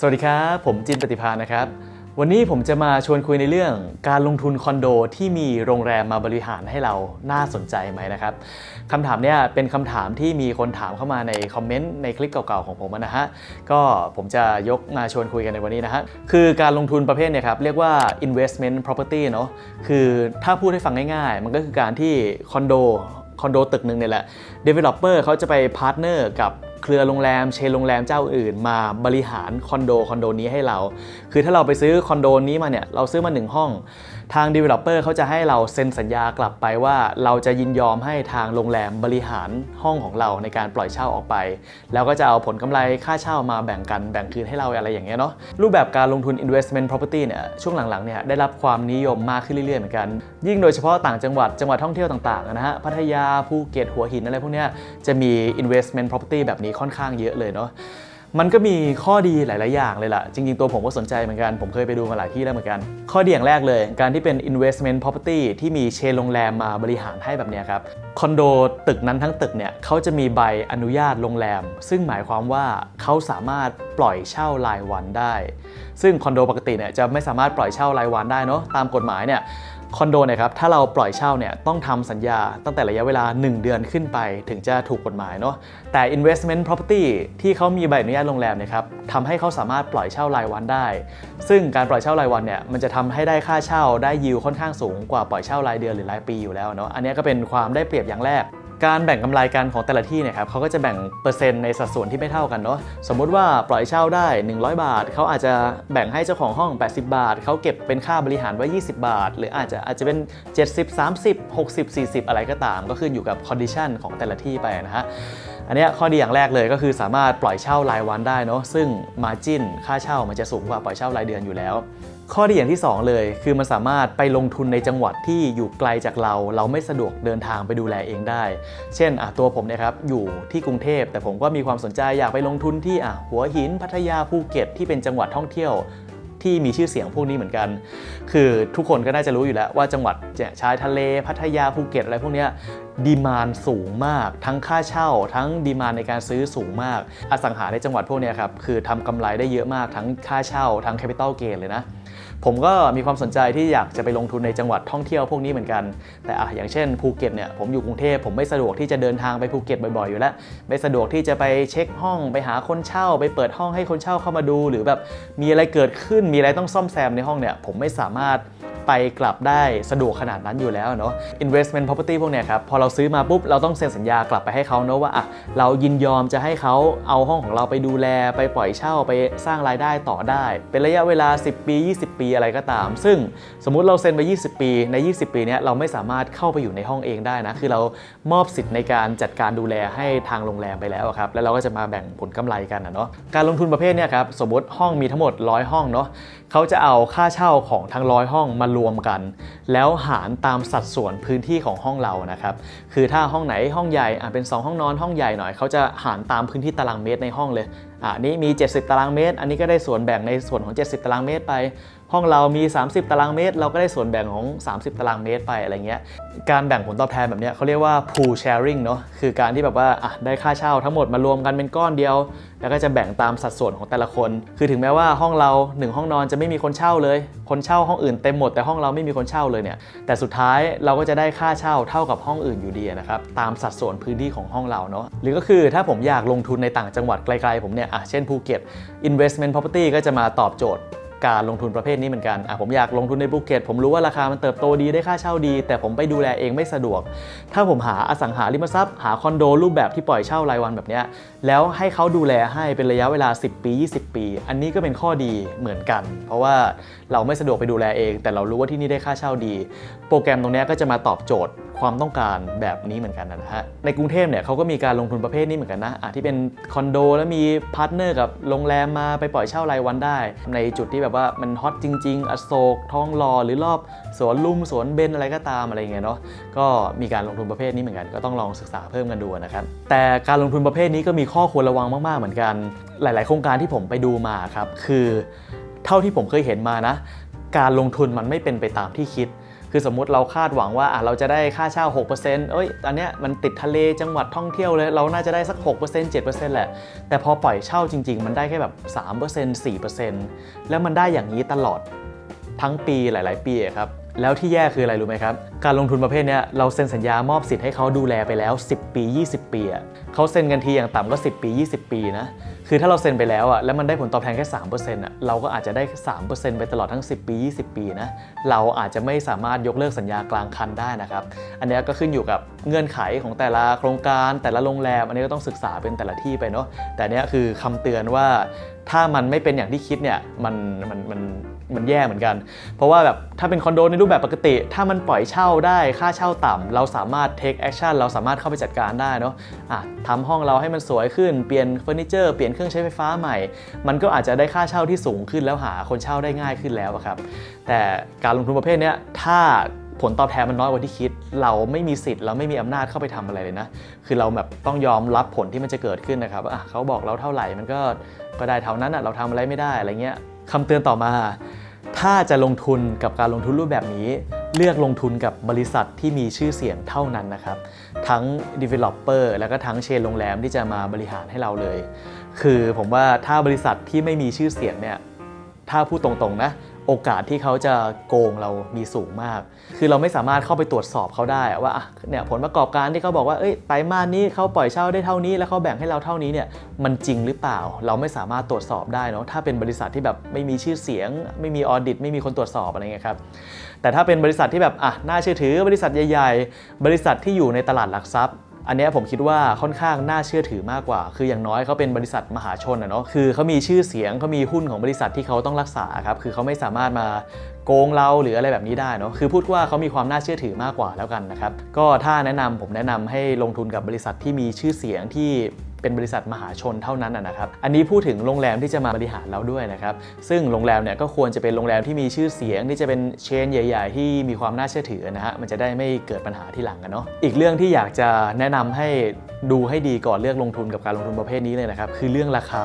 สวัสดีครับ ผมจินปฏิภาณนะครับ วันนี้ผมจะมาชวนคุยในเรื่องการลงทุนคอนโดที่มีโรงแรมมาบริหารให้เราน่าสนใจไหมนะครับคำถามเนี่ยเป็นคำถามที่มีคนถามเข้ามาในคอมเมนต์ในคลิปเก่าๆของผมนะฮะก็ผมจะยกมาชวนคุยกันในวันนี้นะฮะคือการลงทุนประเภทเนี่ยครับเรียกว่า investment property เนอะคือถ้าพูดให้ฟังง่ายๆ มันก็คือการที่คอนโดคอนโดตึกหนึ่งเนี่ยแหละ developer เขาจะไปพาร์ทเนอร์กับเครือโรงแรมเชนโรงแรมเจ้าอื่น มาบริหารคอนโดคอนโดนี้ให้เรา คือถ้าเราไปซื้อคอนโดนี้มาเนี่ยเราซื้อมา1ห้อง ทาง developer เขาจะให้เราเซ็นสัญญากลับไปว่า เราจะยินยอมให้ทางโรงแรมบริหารห้องของเราในการปล่อยเช่าออกไป แล้วก็จะเอาผลกำไรค่าเช่ามาแบ่งกันแบ่งคืนให้เราอะไรอย่างเงี้ยเนาะรูปแบบการลงทุน investment property เนี่ยช่วงหลังๆเนี่ยได้รับความนิยมมากขึ้นเรื่อยๆเหมือนกัน ยิ่งโดยเฉพาะต่างจังหวัดจังหวัดท่องเที่ยวต่างๆนะฮะพัทยาภูเก็ตหัวหินอะไรพวกเนี้ยจะมี investment property แบบนี้ค่อนข้างเยอะเลยเนาะ มันก็มีข้อดีหลาย ๆ อย่างเลยล่ะ จริง ๆ ตัวผมก็สนใจเหมือนกัน ผมเคยไปดูมาหลายที่แล้วเหมือนกัน ข้อดีอย่างแรกเลย การที่เป็น investment property ที่มีเชนโรงแรมมาบริหารให้แบบนี้ครับ คอนโดตึกนั้นทั้งตึกเนี่ยเขาจะมีใบอนุญาตโรงแรม ซึ่งหมายความว่าเขาสามารถปล่อยเช่ารายวันได้ ซึ่งคอนโดปกติเนี่ยจะไม่สามารถปล่อยเช่ารายวันได้เนาะตามกฎหมายเนี่ยคอนโดเนี่ยครับถ้าเราปล่อยเช่าเนี่ยต้องทำสัญญาตั้งแต่ระยะเวลา 1 เดือนขึ้นไปถึงจะถูกกฎหมายเนาะแต่ investment property ที่เขามีใบอนุญาตโรงแรมเนี่ยครับทำให้เขาสามารถปล่อยเช่ารายวันได้ ซึ่งการปล่อยเช่ารายวันเนี่ยมันจะทำให้ได้ค่าเช่าได้ยิวค่อนข้างสูงกว่าปล่อยเช่ารายเดือนหรือรายปีอยู่แล้วเนาะอันนี้ก็เป็นความได้เปรียบอย่างแรก การแบ่งกำไรกันของแต่ละที่เนี่ยครับเขาก็จะแบ่งเปอร์เซ็นต์ในสัดส่วนที่ไม่เท่ากันเนาะสมมุติว่าปล่อยเช่าได้ 100 บาท เขาอาจจะแบ่งให้เจ้าของห้อง 80 บาท เขาเก็บเป็นค่าบริหารไว้ 20 บาท หรืออาจจะอาจจะเป็น 70 30 60 40 อะไรก็ตาม ก็ขึ้นอยู่กับคอนดิชันของแต่ละที่ไปนะฮะ อันนี้ข้อดีอย่างแรกเลยก็คือสามารถปล่อยเช่ารายวันได้เนาะซึ่งมาจินค่าเช่ามันจะสูงกว่าปล่อยเช่ารายเดือนอยู่แล้ว ข้อดีอย่างที่ 2 เลย คือมันสามารถไปลงทุนในจังหวัดที่อยู่ไกลจากเรา เราไม่สะดวกเดินทางไปดูแลเองได้ เช่นอะตัวผมเนี่ยครับอยู่ที่กรุงเทพ แต่ผมก็มีความสนใจอยากไปลงทุนที่อะหัวหินพัทยาภูเก็ตที่เป็นจังหวัดท่องเที่ยว ที่มีชื่อเสียงพวกนี้เหมือนกัน คือทุกคนก็น่าจะรู้อยู่แล้วว่าจังหวัดเนี่ยชายทะเลพัทยาภูเก็ตอะไรพวกนี้ดีมานสูงมาก ทั้งค่าเช่า ทั้งดีมานในการซื้อสูงมาก อสังหาในจังหวัดพวกนี้ครับคือทำกำไรได้เยอะมากทั้งค่าเช่าทั้งแคปิตอลเกนเลยนะ ผมก็มีความสนใจที่อยากจะไปลงทุนในจังหวัดท่องเที่ยวพวกนี้เหมือนกัน แต่อะอย่างเช่นภูเก็ตเนี่ยผมอยู่กรุงเทพผมไม่สะดวกที่จะเดินทางไปภูเก็ตบ่อยๆอยู่แล้ว ไม่สะดวกที่จะไปเช็คห้องไปหาคนเช่า ไปเปิดห้องให้คนเช่าเข้ามาดู หรือแบบมีอะไรเกิดขึ้นมีอะไรต้องซ่อมแซมในห้องเนี่ยผมไม่สามารถ ไปกลับได้สะดวกขนาดนั้นอยู่แล้วเนาะ investment property พวกเนี้ยครับ พอเราซื้อมาปุ๊บ เราต้องเซ็นสัญญากลับไปให้เขาเนาะว่าอะเรายินยอมจะให้เขาเอาห้องของเราไปดูแลไปปล่อยเช่าไปสร้างรายได้ต่อได้ เป็นระยะเวลา 10 ปี 20 ปีอะไรก็ตาม ซึ่งสมมุติเราเซ็นไป 20 ปีใน 20 ปีเนี้ยเราไม่สามารถเข้าไปอยู่ในห้องเองได้นะคือเรามอบสิทธิ์ในการจัดการดูแลให้ทางโรงแรมไปแล้วครับแล้วเราก็จะมาแบ่งผลกำไรกันนะเนาะการลงทุนประเภทเนี้ยครับสมมติห้องมีทั้งหมด 100 ห้องเนาะเขาจะเอาค่าเช่าของทั้งร้อยห้องมารวมกัน แล้วหารตามสัดส่วนพื้นที่ของห้องเรานะครับ คือถ้าห้องไหนห้องใหญ่อะเป็น 2 ห้องนอนห้องใหญ่หน่อยเขาจะหารตามพื้นที่ตารางเมตรในห้องเลยอะนี่มี 70 ตารางเมตร อันนี้ก็ได้ส่วนแบ่งในส่วนของ 70 ตารางเมตรไป ห้องเรามี 30 ตารางเมตร เราก็ได้ส่วนแบ่งของ 30 ตารางเมตรไปอะไรเงี้ย การแบ่งผลตอบแทนแบบเนี้ยเขาเรียกว่า pool sharing เนาะ คือการที่แบบว่าอะได้ค่าเช่าทั้งหมดมารวมกันเป็นก้อนเดียว แล้วก็จะแบ่งตามสัดส่วนของแต่ละคน คือถึงแม้ว่าห้องเรา 1 ห้องนอนจะไม่มีคนเช่าเลยคนเช่าห้องอื่นเต็มหมดแต่ห้องเราไม่มีคนเช่าเลยเนี่ยแต่สุดท้ายเราก็จะได้ค่าเช่าเท่ากับห้องอื่นอยู่ดีนะครับตามสัดส่วนพื้นที่ของห้องเราเนาะหรือก็คือถ้าผมอยากลงทุนในต่างจังหวัดไกลๆผมเนี่ยอะเช่นภูเก็ต investment property ก็จะมาตอบโจทย์ การลงทุนประเภทนี้เหมือนกันอะผมอยากลงทุนในภูเก็ตผมรู้ว่าราคามันเติบโตดีได้ค่าเช่าดี แต่ผมไปดูแลเองไม่สะดวก ถ้าผมหาอสังหาริมทรัพย์ หาคอนโดรูปแบบที่ปล่อยเช่ารายวันแบบเนี้ยแล้วให้เขาดูแลให้เป็นระยะเวลา 10 ปี 20 ปี อันนี้ก็เป็นข้อดีเหมือนกัน เพราะว่าเราไม่สะดวกไปดูแลเอง แต่เรารู้ว่าที่นี่ได้ค่าเช่าดี โปรแกรมตรงนี้ก็จะมาตอบโจทย์ความต้องการแบบนี้เหมือนกันนะฮะ ในกรุงเทพเนี่ยเขาก็มีการลงทุนประเภทนี้เหมือนกันนะอะที่เป็นคอนโดแล้วมีพาร์ทเนอร์กับโรงแรมมาไปปล่อยเช่ารายวันได้ ในจุดที่แบบว่ามันฮอตจริง ๆ อโศกทองหล่อหรือรอบสวนลุมสวนเบนอะไรก็ตามอะไรเงี้ยเนาะ ก็มีการลงทุนประเภทนี้เหมือนกัน ก็ต้องลองศึกษาเพิ่มกันดูนะครับ แต่การลงทุนประเภทนี้ก็มีข้อควรระวังมากๆเหมือนกัน หลาย ๆ โครงการที่ผมไปดูมาครับ คือ เท่าที่ผมเคยเห็นมานะ การลงทุนมันไม่เป็นไปตามที่คิด คือสมมุติเราคาดหวังว่าอะเราจะได้ค่าเช่า 6%เอ้ยอันเนี้ยมันติดทะเลจังหวัดท่องเที่ยวเลย เราน่าจะได้สัก 6% 7%แหละ แต่พอปล่อยเช่าจริง ๆ มันได้แค่แบบ 3% 4%แล้วมันได้อย่างนี้ตลอด ทั้งปีหลาย ๆ ปีครับแล้วที่แย่คืออะไรรู้ไหมครับ การลงทุนประเภทนี้เราเซ็นสัญญามอบสิทธิ์ให้เขาดูแลไปแล้ว 10 ปี 20 ปีอะเขาเซ็นกันทีอย่างต่ำก็ 10 ปี 20 ปีนะ คือถ้าเราเซ็นไปแล้วอะแล้วมันได้ผลตอบแทนแค่3%อะเราก็อาจจะได้ 3%ไปตลอดทั้ง 10 ปี 20 ปีนะเราอาจจะไม่สามารถยกเลิกสัญญากลางคันได้นะครับ อันนี้ก็ขึ้นอยู่กับเงื่อนไขของแต่ละโครงการ แต่ละโรงแรม อันนี้ก็ต้องศึกษาเป็นแต่ละที่ไปเนาะแต่เนี้ยคือคำเตือนว่าถ้ามันไม่เป็นอย่างที่คิดเนี่ยมันมันมัน มันแย่เหมือนกัน เพราะว่าแบบถ้าเป็นคอนโดในรูปแบบปกติ ถ้ามันปล่อยเช่าได้ค่าเช่าต่ำเราสามารถ take action เราสามารถเข้าไปจัดการได้เนาะะทำห้องเราให้มันสวยขึ้นเปลี่ยนเฟอร์นิเจอร์เปลี่ยนเครื่องใช้ไฟฟ้าใหม่ มันก็อาจจะได้ค่าเช่าที่สูงขึ้นแล้วหาคนเช่าได้ง่ายขึ้นแล้วครับแต่การลงทุนประเภทนี้ถ้าผลตอบแทนมันน้อยกว่าที่คิด เราไม่มีสิทธิ์เราไม่มีอำนาจเข้าไปทำอะไรเลยนะ คือเราแบบต้องยอมรับผลที่มันจะเกิดขึ้นนะครับเขาบอกเราเท่าไหร่มันก็ก็ได้เท่านั้นอะเราทำอะไรไม่ได้อะไรเงี้ย คำเตือนต่อมา ถ้าจะลงทุนกับการลงทุนรูปแบบนี้ เลือกลงทุนกับบริษัทที่มีชื่อเสียงเท่านั้นนะครับ ทั้ง developer แล้วก็ทั้งเชนโรงแรมที่จะมาบริหารให้เราเลย คือผมว่าถ้าบริษัทที่ไม่มีชื่อเสียงเนี่ยถ้าพูดตรงๆนะ โอกาสที่เขาจะโกงเรามีสูงมาก คือเราไม่สามารถเข้าไปตรวจสอบเขาได้ว่าเนี่ยผลประกอบการที่เขาบอกว่าเอ้ยไตรมาสนี้เขาปล่อยเช่าได้เท่านี้ แล้วเขาแบ่งให้เราเท่านี้เนี่ยมันจริงหรือเปล่า เราไม่สามารถตรวจสอบได้เนาะถ้าเป็นบริษัทที่แบบไม่มีชื่อเสียง ไม่มีออดิตไม่มีคนตรวจสอบอะไรเงี้ยครับแต่ถ้าเป็นบริษัทที่แบบอะน่าเชื่อถือบริษัทใหญ่ ๆ บริษัทที่อยู่ในตลาดหลักทรัพย์ อันนี้ผมคิดว่าค่อนข้างน่าเชื่อถือมากกว่า คืออย่างน้อยเขาเป็นบริษัทมหาชนนะเนาะ คือเขามีชื่อเสียงเขามีหุ้นของบริษัทที่เขาต้องรักษาครับ คือเขาไม่สามารถมาโกงเราหรืออะไรแบบนี้ได้เนาะ คือพูดว่าเขามีความน่าเชื่อถือมากกว่าแล้วกันนะครับ ก็ถ้าแนะนำผมแนะนำให้ลงทุนกับบริษัทที่มีชื่อเสียงที่ เป็นบริษัทมหาชนเท่านั้นนะครับ อันนี้พูดถึงโรงแรมที่จะมาบริหารเราด้วยนะครับ ซึ่งโรงแรมเนี่ยก็ควรจะเป็นโรงแรมที่มีชื่อเสียงที่จะเป็นเชนใหญ่ ๆ ที่มีความน่าเชื่อถือนะฮะ มันจะได้ไม่เกิดปัญหาที่หลังกันเนาะ อีกเรื่องที่อยากจะแนะนำให้ดูให้ดีก่อนเลือกลงทุนกับการลงทุนประเภทนี้เลยนะครับ คือเรื่องราคา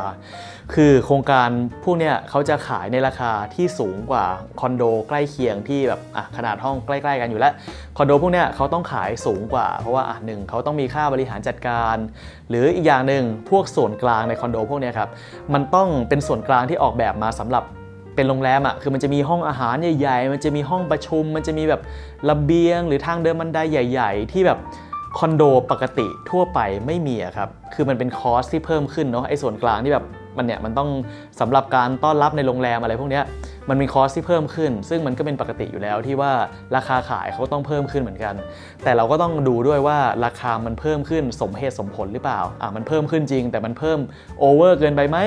คือโครงการพวกเนี้ยเขาจะขายในราคาที่สูงกว่าคอนโดใกล้เคียงที่แบบอะขนาดห้องใกล้ ๆ กันอยู่แล้วคอนโดพวกเนี้ยเขาต้องขายสูงกว่า เพราะว่าอะหนึ่งเขาต้องมีค่าบริหารจัดการ หรืออีกอย่างหนึ่งพวกส่วนกลางในคอนโดพวกเนี้ยครับมันต้องเป็นส่วนกลางที่ออกแบบมาสำหรับเป็นโรงแรมอะคือมันจะมีห้องอาหารใหญ่ๆ มันจะมีห้องประชุม มันจะมีแบบระเบียง หรือทางเดินบันไดใหญ่ ๆ ที่แบบคอนโดปกติทั่วไปไม่มีอะครับ คือมันเป็นคอสที่เพิ่มขึ้นเนาะไอ้ส่วนกลางที่แบบ มันเนี่ยมันต้องสำหรับการต้อนรับในโรงแรมอะไรพวกนี้มันมีคอสที่เพิ่มขึ้น ซึ่งมันก็เป็นปกติอยู่แล้วที่ว่าราคาขายเขาต้องเพิ่มขึ้นเหมือนกัน แต่เราก็ต้องดูด้วยว่าราคามันเพิ่มขึ้นสมเหตุสมผลหรือเปล่าอะมันเพิ่มขึ้นจริง แต่มันเพิ่มโอเวอร์เกินไปไหม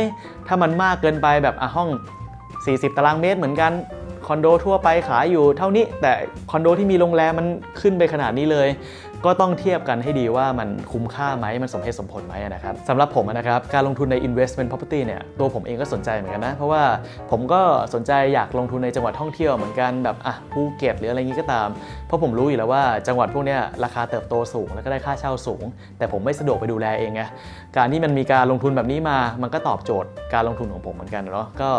ถ้ามันมากเกินไปแบบอะห้อง 40 ตารางเมตรเหมือนกันคอนโดทั่วไปขายอยู่เท่านี้ แต่คอนโดที่มีโรงแรมมันขึ้นไปขนาดนี้เลย ก็ต้องเทียบกันให้ดีว่ามันคุ้มค่าไหมมันสมเหตุสมผลไหมนะครับสำหรับผมนะครับการลงทุนใน investment property เนี่ยตัวผมเองก็สนใจเหมือนกันนะ เพราะว่าผมก็สนใจอยากลงทุนในจังหวัดท่องเที่ยวเหมือนกันแบบอะภูเก็ตหรืออะไรงี้ก็ตาม เพราะผมรู้อยู่แล้วว่าจังหวัดพวกเนี้ยราคาเติบโตสูงแล้วก็ได้ค่าเช่าสูง แต่ผมไม่สะดวกไปดูแลเองไงการที่มันมีการลงทุนแบบนี้มา มันก็ตอบโจทย์การลงทุนของผมเหมือนกันเนาะก็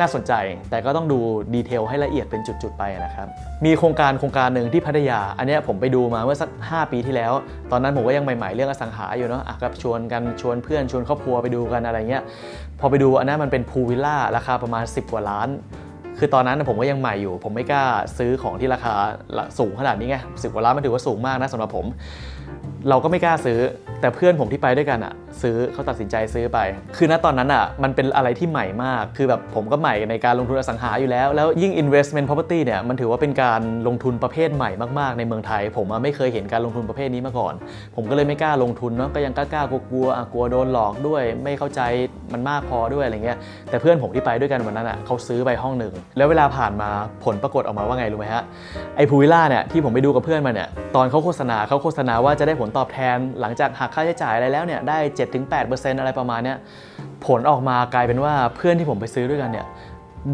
น่าสนใจแต่ก็ต้องดูดีเทลให้ละเอียดเป็นจุดๆไปนะครับมีโครงการโครงการหนึ่งที่พัทยา อันนี้ผมไปดูมาเมื่อสัก 5ปีที่แล้ว ตอนนั้นผมก็ยังใหม่ๆเรื่องอสังหาอยู่เนาะอะก็ชวนกันชวนเพื่อนชวนครอบครัวไปดูกันอะไรเงี้ยพอไปดูอันนั้นมันเป็นพูลวิลล่าราคาประมาณ 10 กว่าล้าน คือตอนนั้นผมก็ยังใหม่อยู่ ผมไม่กล้าซื้อของที่ราคาสูงขนาดนี้ไงสิบกว่าล้านมันถือว่าสูงมากนะสำหรับผม เราก็ไม่กล้าซื้อแต่เพื่อนผมที่ไปด้วยกันอะซื้อเขาตัดสินใจซื้อไป คือณตอนนั้นอะมันเป็นอะไรที่ใหม่มาก คือแบบผมก็ใหม่ในการลงทุนอสังหาอยู่แล้ว แล้วยิ่ง investment property เนี่ยมันถือว่าเป็นการลงทุนประเภทใหม่มากๆ ในเมืองไทย ผมไม่เคยเห็นการลงทุนประเภทนี้มาก่อน ผมก็เลยไม่กล้าลงทุนเนาะก็ยังกล้าๆกลัวๆกลัวโดนหลอกด้วย ไม่เข้าใจมันมากพอด้วยอะไรเงี้ยแต่เพื่อนผมที่ไปด้วยกันวันนั้นอะเขาซื้อไปห้องหนึ่งแล้วเวลาผ่านมาผลปรากฏออกมาว่าไงรู้ไหมฮะไอพูวิลล่าเนี่ยที่ผมไปดูกับเพื่อนมาเนี่ยตอนเขาโฆษณาเขาโฆษณาว่าจะได้ผลตอบแทนหลังจากหักค่าใช้จ่ายอะไรแล้วเนี่ยได้ 7-8%อะไรประมาณเนี้ยผลออกมากลายเป็นว่าเพื่อนที่ผมไปซื้อด้วยกันเนี่ย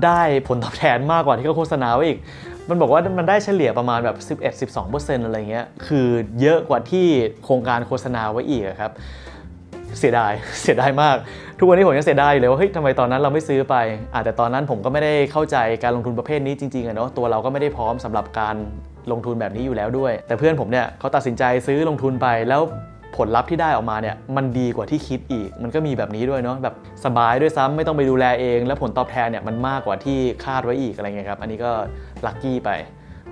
ได้ผลตอบแทนมากกว่าที่เขาโฆษณาไว้อีก มันบอกว่ามันได้เฉลี่ยประมาณแบบ 11-12%อะไรเงี้ย คือเยอะกว่าที่โครงการโฆษณาไว้อีกครับ เสียดาย เสียดายมาก ทุกวันนี้ผมยังเสียดายอยู่เลยว่าเฮ้ยทำไมตอนนั้นเราไม่ซื้อไปอาจจะตอนนั้นผมก็ไม่ได้เข้าใจการลงทุนประเภทนี้จริงๆอะเนาะ ตัวเราก็ไม่ได้พร้อมสำหรับการลงทุนแบบนี้อยู่แล้วด้วย แต่เพื่อนผมเนี่ยเขาตัดสินใจซื้อลงทุนไปแล้ว ผลลัพธ์ที่ได้ออกมาเนี่ยมันดีกว่าที่คิดอีก มันก็มีแบบนี้ด้วยเนาะแบบสบายด้วยซ้ำไม่ต้องไปดูแลเอง แล้วผลตอบแทนเนี่ยมันมากกว่าที่คาดไว้อีกอะไรเงี้ยครับอันนี้ก็ลัคกี้ไป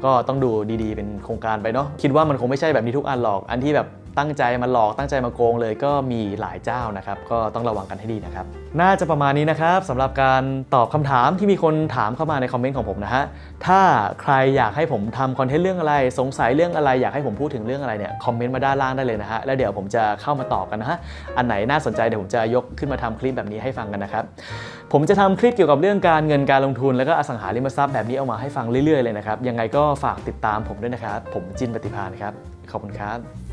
ก็ต้องดูดีๆ เป็นโครงการไปเนาะคิดว่ามันคงไม่ใช่แบบนี้ทุกอันหรอกอันที่แบบ ตั้งใจมาหลอกตั้งใจมาโกงเลยก็มีหลายเจ้านะครับ ก็ต้องระวังกันให้ดีนะครับ น่าจะประมาณนี้นะครับสำหรับการตอบคำถามที่มีคนถามเข้ามาในคอมเมนต์ของผมนะฮะถ้าใครอยากให้ผมทำคอนเทนต์เรื่องอะไร สงสัยเรื่องอะไรอยากให้ผมพูดถึงเรื่องอะไรเนี่ยคอมเมนต์มาด้านล่างได้เลยนะฮะแล้วเดี๋ยวผมจะเข้ามาตอบกันนะฮะอันไหนน่าสนใจเดี๋ยวผมจะยกขึ้นมาทำคลิปแบบนี้ให้ฟังกันนะครับผมจะทำคลิปเกี่ยวกับเรื่องการเงินการลงทุน แล้วก็อสังหาริมทรัพย์แบบนี้เอามาให้ฟังเรื่อยๆเลยนะครับยังไงก็ฝากติดตามผมด้วยนะครับ ผมจินปฏิพานครับขอบคุณครับ